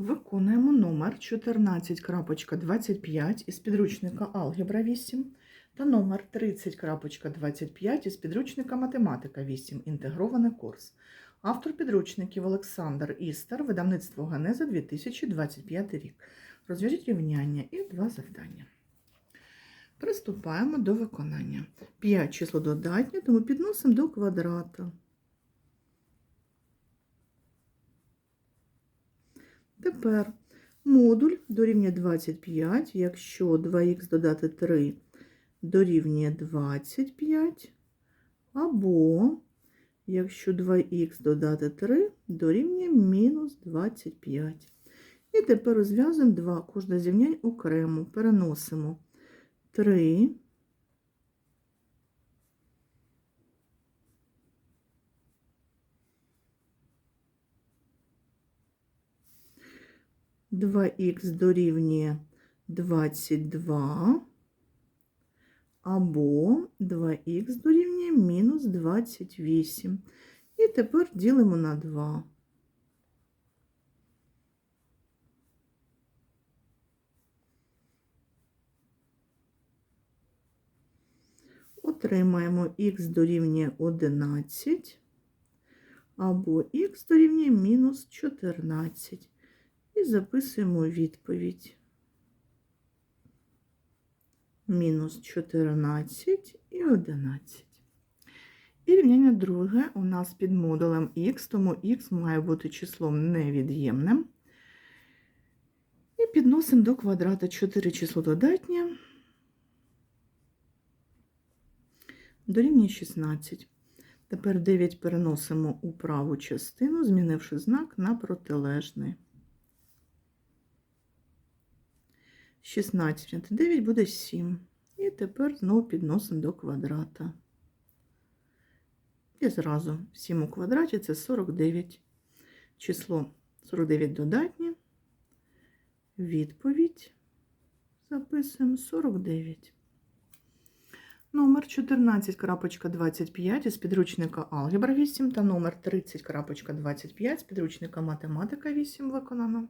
Виконуємо номер 14.25 із підручника Алгебра 8 та номер 30.25 із підручника Математика 8. Інтегрований курс. Автор підручників Олександр Істер, видавництво Генеза 2025 рік. Розв'яжіть рівняння і два завдання. Приступаємо до виконання. 5 число додатнє, тому підносимо до квадрата. Тепер модуль дорівнює 25, якщо 2х додати 3 дорівнює 25, або якщо 2х додати 3 дорівнює мінус 25. І тепер розв'язуємо два кожне зрівнянь окремо. Переносимо 3 2х дорівнює 22, або 2х дорівнює мінус 28. І тепер ділимо на 2. Отримаємо х дорівнює 11, або х дорівнює мінус 14. І записуємо відповідь. Мінус 14 і 11. І рівняння друге у нас під модулем х, тому х має бути числом невід'ємним. І підносимо до квадрата 4 число додатнє. Дорівнює 16. Тепер 9 переносимо у праву частину, змінивши знак на протилежний. 16 відняти 9 буде 7. І тепер знову підносимо до квадрата. І зразу 7 у квадраті це 49. Число 49 додатнє. Відповідь записуємо 49. Номер 14.25 із підручника Алгебра 8 та номер 30.25 з підручника Математика 8 виконано.